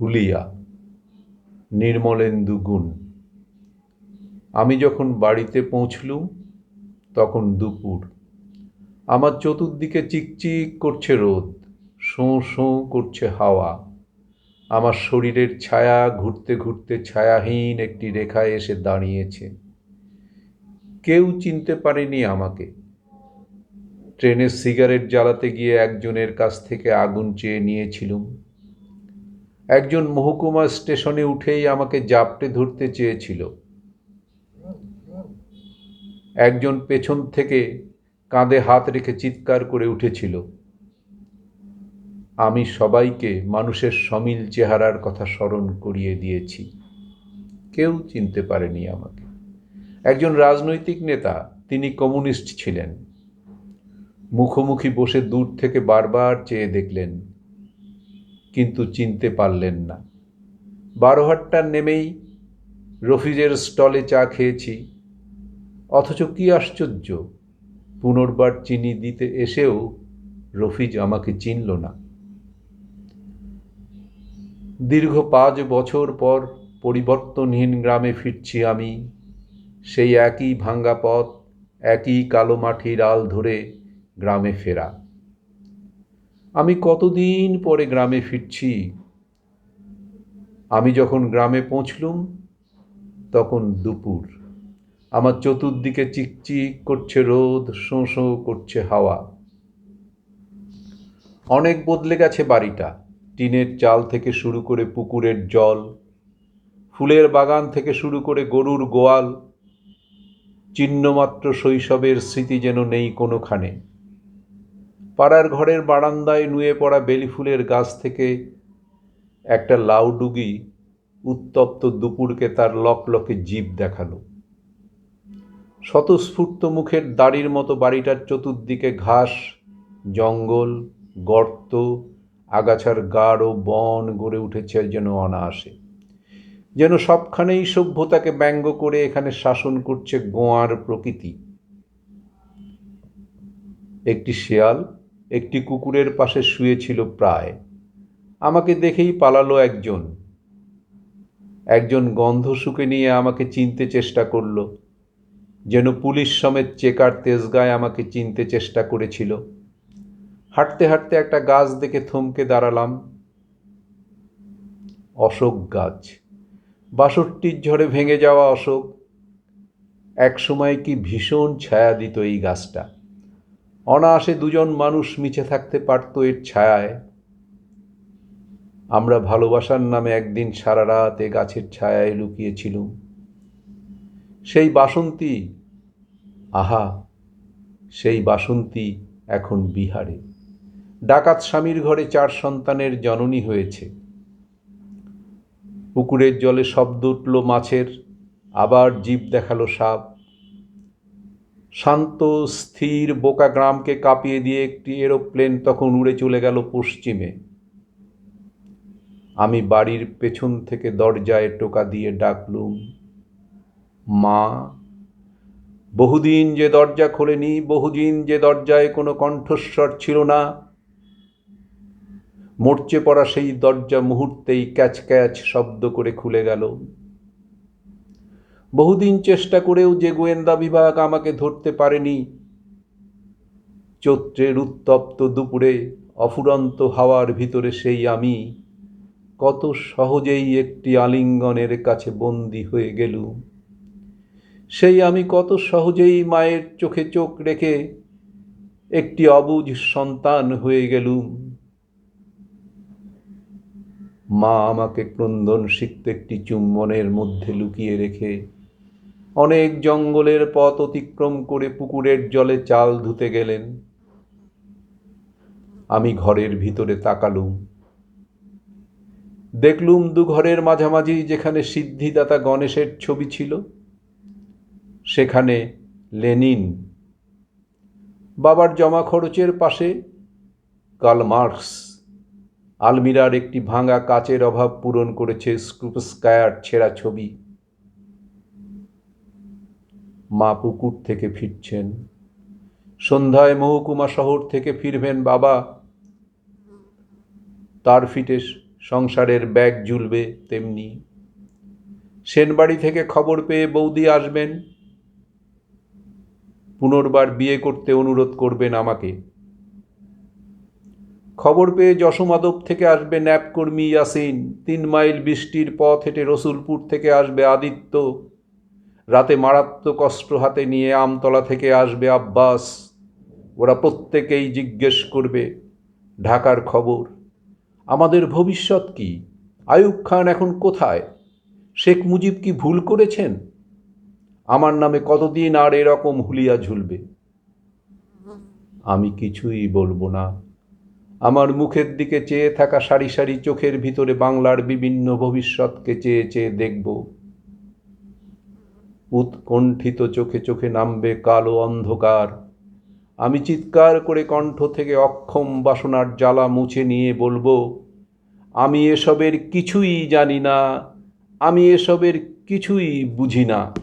হুলিয়া, নির্মলেন্দু গুণ। আমি যখন বাড়িতে পৌঁছলুম, তখন দুপুর। আমার চতুর্দিকে চিকচিক করছে রোদ শোঁ শোঁ করছে হাওয়া। আমার শরীরের ছায়া ঘুরতে ঘুরতে ছায়াহীন একটি রেখায় এসে দাঁড়িয়েছে। কেউ চিনতে পারেনি আমাকে। ট্রেনের সিগারেট জ্বালাতে গিয়ে একজনের কাছ থেকে আগুন চেয়ে নিয়েছিলুম। একজন মহকুমা স্টেশনে উঠেই আমাকে জাপটে ধরতে চেয়েছিল। একজন পেছন থেকে কাঁধে হাত রেখে চিৎকার করে উঠেছিল। আমি সবাইকে মানুষের সমিল চেহারার কথা স্মরণ করিয়ে দিয়েছি। কেউ চিনতে পারেনি আমাকে। একজন রাজনৈতিক নেতা, তিনি কমিউনিস্ট ছিলেন। মুখোমুখি বসে দূর থেকে বারবার চেয়ে দেখলেন কিন্তু চিনতে পারলেন না। বারোহাট্টার নেমেই রফিজের স্টলে চা খেয়েছি। অথচ কি আশ্চর্য, পুনর্বার চিনি দিতে এসেও রফিজ আমাকে চিনল না। দীর্ঘ পাঁচ বছর পর পরিবর্তনহীন গ্রামে ফিরছি আমি। সেই একই ভাঙ্গা পথ, একই কালো মাটির আল ধরে গ্রামে ফেরা। আমি কতদিন পরে গ্রামে ফিরছি? আমি যখন গ্রামে পৌঁছলুম, তখন দুপুর। আমার চতুর্দিকে চিকচিক করছে রোদ, শোঁ শোঁ করছে হাওয়া। অনেক বদলে গেছে বাড়িটা। টিনের চাল থেকে শুরু করে পুকুরের জল, ফুলের বাগান থেকে শুরু করে গরুর গোয়াল, চিহ্নমাত্র শৈশবের স্মৃতি যেন নেই কোনোখানে। পাড়ার ঘরের বারান্দায় নুয়ে পড়া বেলি ফুলের গাছ থেকে একটা লাউডুগি উত্তপ্ত দুপুরকে তার লকলকে জীব দেখাল। স্বতঃস্ফূর্ত মুখের দাড়ির মতো বাড়িটার চতুর্দিকে ঘাস, জঙ্গল, গর্ত, আগাছার গাঢ় বন গড়ে উঠেছে যেন অনায়াসে। যেন সবখানেই সভ্যতাকে ব্যঙ্গ করে এখানে শাসন করছে গোয়ার প্রকৃতি। একটি শেয়াল একটি কুকুরের পাশে শুয়েছিল প্রায়। আমাকে দেখেই পালালো একজন। একজন গন্ধ শুকে নিয়ে আমাকে চিনতে চেষ্টা করল, যেন পুলিশ সমেত চেকার তেজগায় আমাকে চিনতে চেষ্টা করেছিল। হাঁটতে হাঁটতে একটা গাছ দেখে থমকে দাঁড়ালাম। অশোক গাছ। বাষট্টির ঝড়ে ভেঙে যাওয়া অশোক। এক সময় কি ভীষণ ছায়া দিত এই গাছটা। অনায়াসে দুজন মানুষ মিছে থাকতে পারত এর ছায়ায়। আমরা ভালোবাসার নামে একদিন সারা রাত এ গাছের ছায়ায় লুকিয়েছিলুম। সেই বাসন্তী, আহা, সেই বাসন্তী এখন বিহারে। ডাকাত স্বামীর ঘরে চার সন্তানের জননী হয়েছে। পুকুরের জলে শব্দ উঠল মাছের, আবার জীব দেখাল সাপ। শান্ত, স্থির বোকা গ্রামকে কাঁপিয়ে দিয়ে একটি এরোপ্লেন তখন উড়ে চলে গেল পশ্চিমে। আমি বাড়ির পেছন থেকে দরজায় টোকা দিয়ে ডাকলুম, মা, বহুদিন যে দরজা খোলেনি, বহুদিন যে দরজায় কোনো কণ্ঠস্বর ছিল না। মরচে পড়া সেই দরজা মুহূর্তেই ক্যাচ ক্যাচ শব্দ করে খুলে গেল। বহুদিন চেষ্টা করেও যে গোয়েন্দা বিভাগ আমাকে ধরতে পারেনি। চৈত্রের উত্তপ্ত দুপুরে, অফুরন্ত হাওয়ার ভিতরে সেই আমি কত সহজেই একটি আলিঙ্গনের কাছে বন্দী হয়ে গেলুম। সেই আমি কত সহজেই মায়ের চোখে চোখ রেখে একটি অবুঝ সন্তান হয়ে গেলুম। মা আমাকে ক্রন্দন শিখতে একটি চুম্বনের মধ্যে লুকিয়ে রেখে অনেক জঙ্গলের পথ অতিক্রম করে পুকুরের জলে চাল ধুতে গেলেন। আমি ঘরের ভিতরে তাকালুম। দেখলুম দু ঘরের মাঝামাঝি যেখানে সিদ্ধিদাতা গণেশের ছবি ছিল, সেখানে লেনিন। বাবার জমা খরচের পাশে কার্ল মার্কস। আলমিরার একটি ভাঙা কাচের অভাব পূরণ করেছে স্ক্রুপস্কায়ার ছেঁড়া ছবি। মা পুকুর থেকে ফিরছেন। সন্ধ্যায় মহকুমা শহর থেকে ফিরবেন বাবা। তার ফিটে সংসারের ব্যাগ ঝুলবে তেমনি। সেনবাড়ি থেকে খবর পেয়ে বৌদি আসবেন। পুনর্বার বিয়ে করতে অনুরোধ করবেন আমাকে। খবর পেয়ে যশোমাদব থেকে আসবে ন্যাপকর্মী ইয়াসিন। তিন মাইল বৃষ্টির পথ হেঁটে রসুলপুর থেকে আসবে আদিত্য। রাতে মারাত্মক অস্ত্র হাতে নিয়ে আমতলা থেকে আসবে আব্বাস। ওরা প্রত্যেকেই জিজ্ঞেস করবে, ঢাকার খবর। আমাদের ভবিষ্যৎ কি? আয়ুব খান এখন কোথায়? শেখ মুজিব কি ভুল করেছেন? আমার নামে কতদিন আর এরকম হুলিয়া ঝুলবে? আমি কিছুই বলব না। আমার মুখের দিকে চেয়ে থাকা সারি সারি চোখের ভিতরে বাংলার বিভিন্ন ভবিষ্যৎকে চেয়ে চেয়ে দেখব। উৎকণ্ঠিত চোখে চোখে নামবে কালো অন্ধকার। আমি চিৎকার করে কণ্ঠ থেকে অক্ষম বাসনার জ্বালা মুছে নিয়ে বলব, আমি এসবের কিছুই জানি না, আমি এসবের কিছুই বুঝি না।